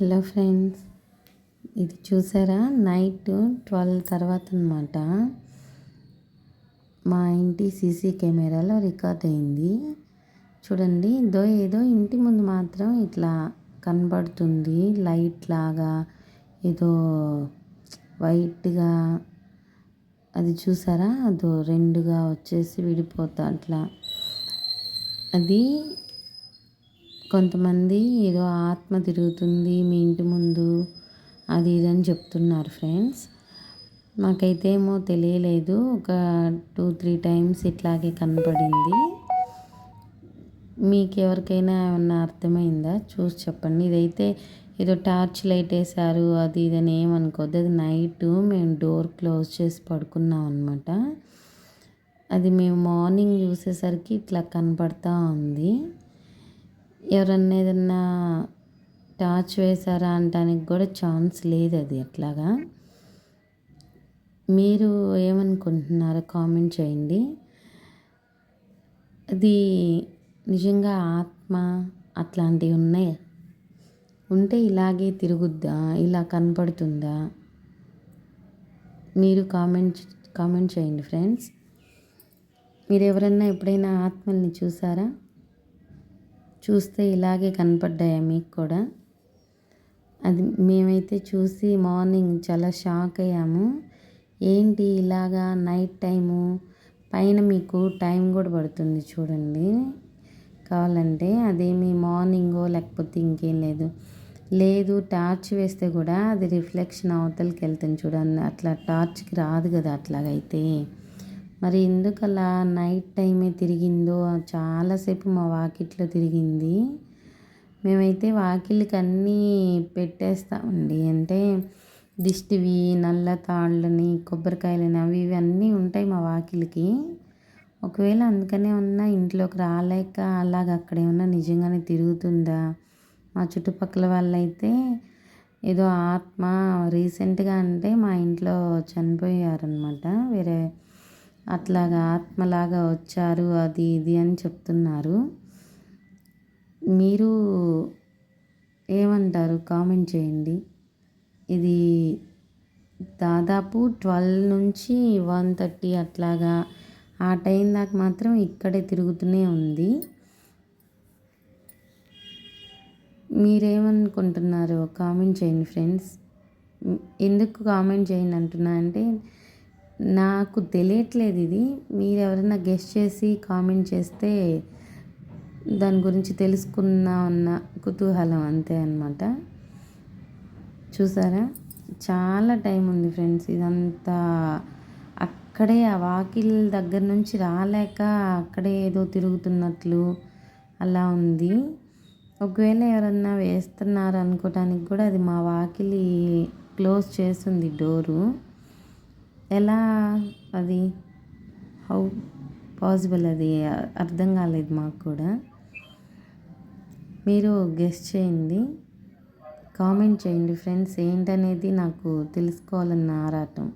Hello friends ఇది చూసారా? Night twelve తర్వాత అనమాట మా ఇంటి సీసీ కెమెరాలో రికార్డ్ అయింది. చూడండి ఇదో ఏదో ఇంటి ముందు మాత్రం ఇట్లా కనబడుతుంది. లైట్ లాగా ఏదో వైట్గా అది చూసారా? అదో రెండుగా వచ్చేసి విడిపోతా అట్లా. అది కొంతమంది ఏదో ఆత్మ తిరుగుతుంది మీ ఇంటి ముందు అది ఇది అని చెప్తున్నారు ఫ్రెండ్స్ నాకైతే ఏమో తెలియలేదు. ఒక టూ త్రీ టైమ్స్ ఇట్లాగే కనపడింది. మీకు ఎవరికైనా ఏమన్నా అర్థమైందా? చూసి చెప్పండి. ఇదైతే ఏదో టార్చ్ లైట్ వేసారు అది ఇదని ఏమనుకోద్దు. అది నైట్ మేము డోర్ క్లోజ్ చేసి పడుకున్నాం అనమాట అది మేము మార్నింగ్ చూసేసరికి ఇట్లా కనపడతా ఉంది. ఎవరన్నా ఏదన్నా టార్చ్ వేశారా అనడానికి కూడా ఛాన్స్ లేదు అది అట్లాగా. మీరు ఏమనుకుంటున్నారో కామెంట్ చేయండి. అది నిజంగా ఆత్మ అట్లాంటివి ఉన్నాయి? ఉంటే ఇలాగే తిరుగుద్దా? ఇలా కనపడుతుందా? మీరు కామెంట్ కామెంట్ చేయండి ఫ్రెండ్స్. మీరు ఎవరన్నా ఎప్పుడైనా ఆత్మల్ని చూసారా? చూస్తే ఇలాగే కనపడ్డాయా మీకు కూడా? అది మేమైతే చూసి మార్నింగ్ చాలా షాక్ అయ్యాము. ఏంటి ఇలాగా నైట్ టైము? పైన మీకు టైం కూడా పడుతుంది చూడండి. కావాలంటే అదేమి మార్నింగో లేకపోతే ఇంకేం లేదు. లేదు టార్చ్ వేస్తే కూడా అది రిఫ్లెక్షన్ అవతలకి వెళ్తుంది చూడండి. అట్లా టార్చ్కి రాదు కదా అట్లాగైతే. మరి ఎందుకలా నైట్ టైమే తిరిగిందో చాలాసేపు మా వాకిట్లో తిరిగింది. మేమైతే వాకిళ్ళకి అన్నీ పెట్టేస్తామండి. అంటే దిష్టివి నల్ల తాళ్ళని కొబ్బరికాయలని అవి ఇవి అన్నీ ఉంటాయి మా వాకిలికి ఒకవేళ అందుకనే ఉన్నా ఇంట్లోకి రాలేక అలాగ అక్కడ ఏమన్నా నిజంగానే తిరుగుతుందా? మా చుట్టుపక్కల వాళ్ళైతే ఏదో ఆత్మ రీసెంట్గా అంటే మా ఇంట్లో చనిపోయారనమాట వేరే అట్లాగా ఆత్మలాగా వచ్చారు అది ఇది అని చెప్తున్నారు. మీరు ఏమంటారు? కామెంట్ చేయండి. ఇది దాదాపు ట్వెల్వ్ నుంచి వన్ థర్టీ అట్లాగా. ఆ టైం దాకా మాత్రం ఇక్కడే తిరుగుతూనే ఉంది. మీరేమనుకుంటున్నారు? కామెంట్ చేయండి ఫ్రెండ్స్. ఎందుకు కామెంట్ చేయండి అంటున్నా అంటే నాకు తెలియట్లేదు ఇది. మీరు ఎవరైనా గెస్ట్ చేసి కామెంట్ చేస్తే దాని గురించి తెలుసుకున్నా ఉన్న కుతూహలం అంతే అనమాట చూసారా? చాలా టైం ఉంది ఫ్రెండ్స్ ఇదంతా. అక్కడే ఆ వాకిల్ దగ్గర నుంచి రాలేక అక్కడే ఏదో తిరుగుతున్నట్లు అలా ఉంది. ఒకవేళ ఎవరన్నా వేస్తున్నారు అనుకోవటానికి కూడా అది మా వాకిలి క్లోజ్ చేస్తుంది డోరు. ఎలా అది? హౌ పాసిబుల్ అది? అర్థం కాలేదు మాకు కూడా. మీరు గెస్ట్ చేయండి. కామెంట్ చేయండి ఫ్రెండ్స్ ఏంటనేది నాకు తెలుసుకోవాలన్న ఆరాటం.